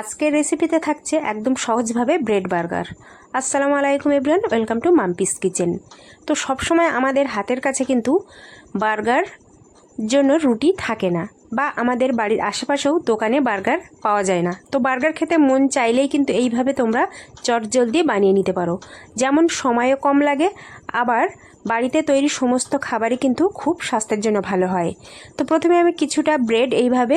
আজকের রেসিপিতে থাকছে একদম সহজভাবে ব্রেড বার্গার আসসালামু আলাইকুম everyone welcome to Mampi's kitchen তো সবসময় আমাদের হাতের কাছে কিন্তু বার্গার জন্য রুটি থাকে না বা আমাদের বাড়ির আশেপাশেও দোকানে বার্গার পাওয়া যায় না। তো বার্গার খেতে মন চাইলেই কিন্তু এইভাবে তোমরা চটজলদি বানিয়ে নিতে পারো। যেমন সময়ও কম লাগে আবার বাড়িতে তৈরি সমস্ত খাবারই কিন্তু খুব স্বাস্থ্যের জন্য ভালো হয়। তো প্রথমে আমি কিছুটা ব্রেড এইভাবে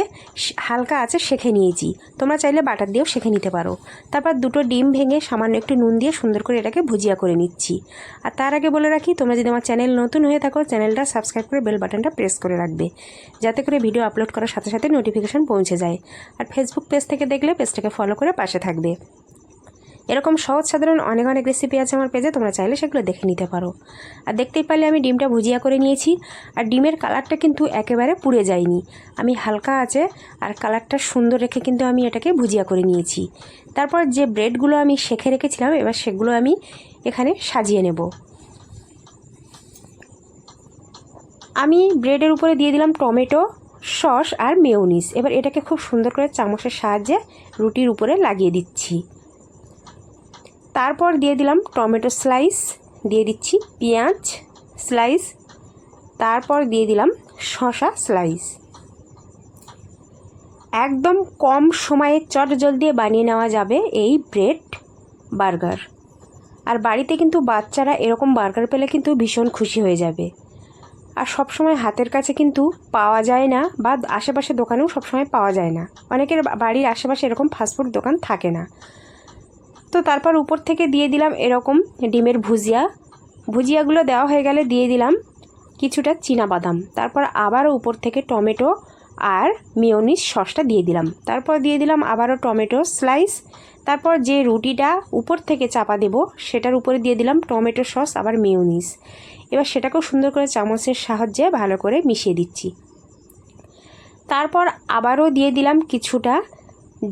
হালকা আছে শেখে নিয়েছি। তোমরা চাইলে বাটার দিয়েও শেখে নিতে পারো। তারপর দুটো ডিম ভেঙে সামান্য একটু নুন দিয়ে সুন্দর করে এটাকে ভুজিয়া করে নিচ্ছি। আর তার আগে বলে রাখি, তোমরা যদি আমার চ্যানেল নতুন হয়ে থাকো, চ্যানেলটা সাবস্ক্রাইব করে বেল বাটনটা প্রেস করে রাখবে। যাতে করে ভিডিও আপলোড করার সাথে সাথে নোটিফিকেশন পৌঁছে যায়। আর ফেসবুক পেজ থেকে দেখলে পেজটাকে ফলো করে পাশে থাকবে। এরকম সহজ সাধারণ অনেক অনেক রেসিপি আছে আমার পেজে তোমরা চাইলে সেগুলো দেখে নিতে পারো। আর দেখতেই পারলে আমি ডিমটা ভুজিয়া করে নিয়েছি। আর ডিমের কালারটা কিন্তু একেবারে পুড়ে যায়নি। আমি হালকা আছে, আর কালারটা সুন্দর রেখে কিন্তু আমি এটাকে ভুজিয়া করে নিয়েছি। তারপর যে ব্রেডগুলো আমি শেখে রেখেছিলাম, এবার সেগুলো আমি এখানে সাজিয়ে নেব। আমি ব্রেডের উপরে দিয়ে দিলাম টমেটো, সস আর মেয়োনিজ এবার এটাকে খুব সুন্দর করে চামচের সাহায্যে রুটির উপরে লাগিয়ে দিচ্ছি। তারপর দিয়ে দিলাম টমেটো স্লাইস, দিয়ে দিচ্ছি পেঁয়াজ স্লাইস, তারপর দিয়ে দিলাম শসা স্লাইস। একদম কম সময়ে চট জলদি বানিয়ে নেওয়া যাবে এই ব্রেড বার্গার। আর বাড়িতে কিন্তু বাচ্চারা এরকম বার্গার পেলে কিন্তু ভীষণ খুশি হয়ে যাবে। আর সবসময় হাতের কাছে কিন্তু পাওয়া যায় না বা আশেপাশে দোকানেও সবসময় পাওয়া যায় না। অনেকের বাড়ির আশেপাশে এরকম ফাস্টফুড দোকান থাকে না। তো তারপর উপর থেকে দিয়ে দিলাম এরকম ডিমের ভুজিয়া। ভুজিয়াগুলো দেওয়া হয়ে গেলে দিয়ে দিলাম কিছুটা বাদাম তারপর আবারও উপর থেকে টমেটো আর মিওনিস সসটা দিয়ে দিলাম। তারপর দিয়ে দিলাম আবারও টমেটো স্লাইস। তারপর যে রুটিটা উপর থেকে চাপা দেব, সেটার উপরে দিয়ে দিলাম টমেটো সস, আবার মিওনিস এবার সেটাকেও সুন্দর করে চামচের সাহায্যে ভালো করে মিশিয়ে দিচ্ছি। তারপর আবারও দিয়ে দিলাম কিছুটা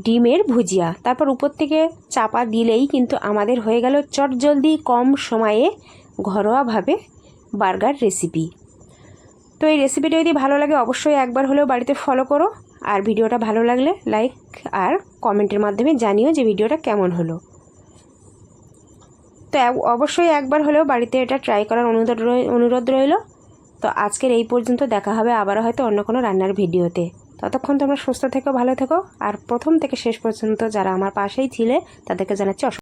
ডিমের ভুজিয়া। তারপর উপর থেকে চাপা দিলেই কিন্তু আমাদের হয়ে গেল চটজলদি কম সময়ে ঘরোয়াভাবে বার্গার রেসিপি। তো এই রেসিপিটা যদি ভালো লাগে অবশ্যই একবার হলেও বাড়িতে ফলো করো। আর ভিডিওটা ভালো লাগলে লাইক আর কমেন্টের মাধ্যমে জানিও যে ভিডিওটা কেমন হলো। তো অবশ্যই একবার হলেও বাড়িতে এটা ট্রাই করার অনুরোধ অনুরোধ রইল। তো আজকের এই পর্যন্ত দেখা হবে আবারও হয়তো অন্য কোনো রান্নার ভিডিওতে। ততক্ষণ তোমরা সুস্থ থেকো, ভালো থেকো, আর প্রথম থেকে শেষ পর্যন্ত যারা আমার পাশেই ছিলে, তাদেরকে জানাচ্ছি